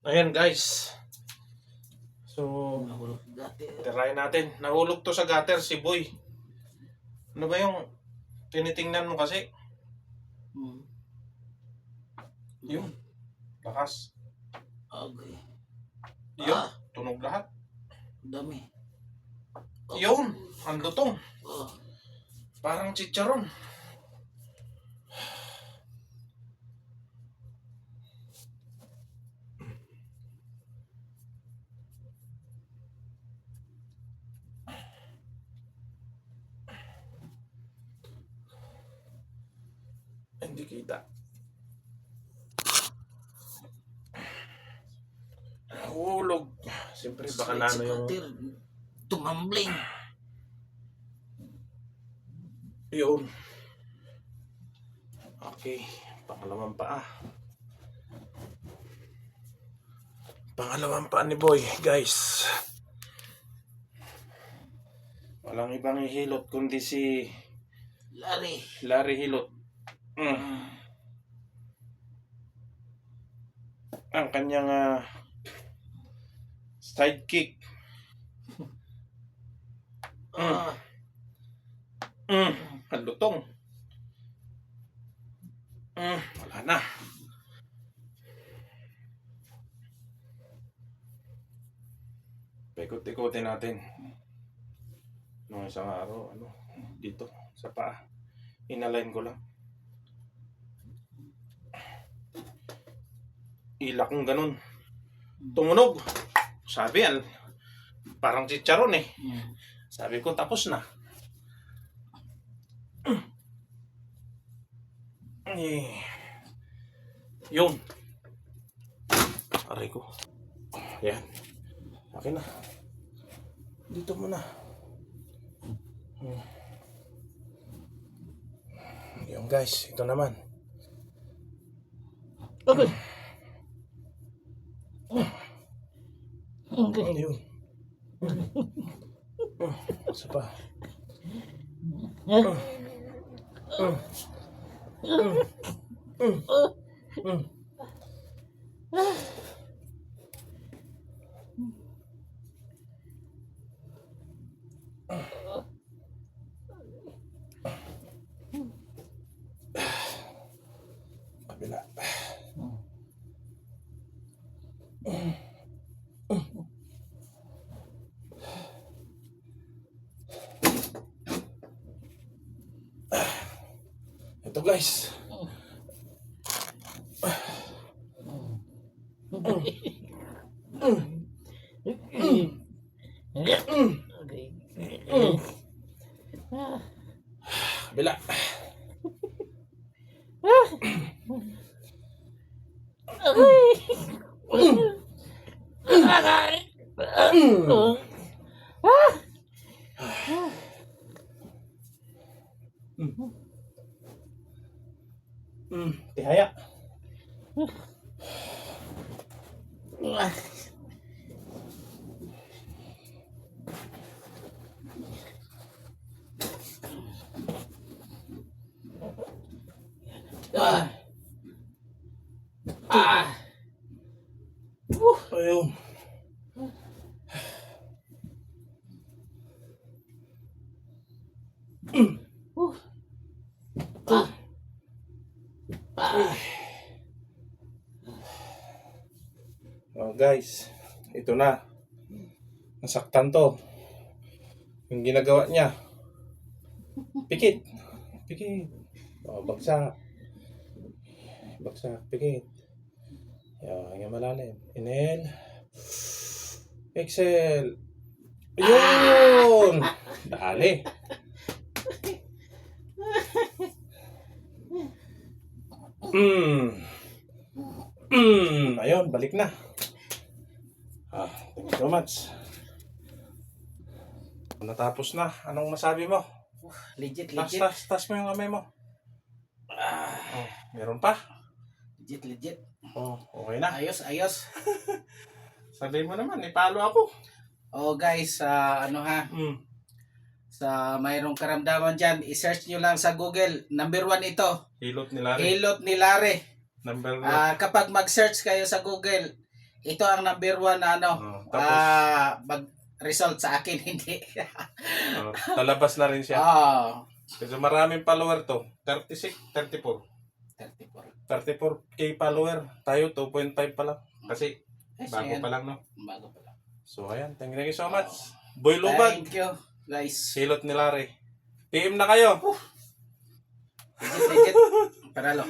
Ayan guys. So, Nahulog dati. tirahin natin. Nahulog to sa gutter si Boy. Ano ba yung tinitingnan mo kasi? Hmm. Yun. Lakas. Okay. Yun. Ah. Tunog lahat. Dami. Yun. Ang lutong. Oh. Parang chicharon. Hindi kita. Hulog. Siyempre baka na ano yung... Tumambling. Yun. Okay. Pangalawang paa. Pangalawang paa ni Boy, guys. Walang ibang ihilot kundi si Lari. Larry Hilot. Mm. Ang kanyang ah, sidekick. Ah. Mm. Ang lutong. Mm. Wala na. Paikot-ikotin natin. Nung isang araw, ano, dito, sa paa. Inalign ko lang. Ila kong ganun. Tumunog. Sabi, al, parang chicharon eh. Hmm. Sabi ko, tapos na. Eh, yun. Aray ko. Yan. Akin na. Dito muna. Hmm. Guys, ito naman. Okay. Ano yun? Hmm, Isa pa. Hmm. Hmm. Hmm. Hmm. Kabila. Ito guys. Okay. Kabila. Hmm, tihaya. Ah. Ah. Ayun. Ah. Oh, guys, ito na. Nasaktan to. Yung ginagawa niya. Pikit. Pikit. Oh, bagsak. Bagsak. Pikit. Yan, hanggang malalim. Inhale. Exhale. Yun! Dali. Hmm. Hmm. Ayun, balik na. Ah, thank you so much. Natapos na. Anong masabi mo? Legit, Tas, legit. tas, tas mo yung kamay mo. Ah. Oh, meron pa? Legit, legit. Oh, okay na. Ayos, ayos. Sabi mo naman, ipalo ako. Oh guys, ah, ano ha, Hmm. Sa mayroong karamdaman dyan, i-search nyo lang sa Google. Number one ito, Hilot ni Larry. Hilot ni Lare. Number Ah, kapag mag-search kayo sa Google, ito ang number one na ano, Oh, tapos, ah, mag result sa akin, hindi. oh, talabas na rin siya. Oo. Kasi maraming follower to. 36, 34. 34. 34k follower. Tayo 2.5 pa lang. Kasi Eh, bago ayan. pa lang, no? Bago pa lang. So, ayan. Thank you, so much. Boy Lubag. Thank you, guys. Silot ni Larry. PM na kayo. Legit, legit. Panalo.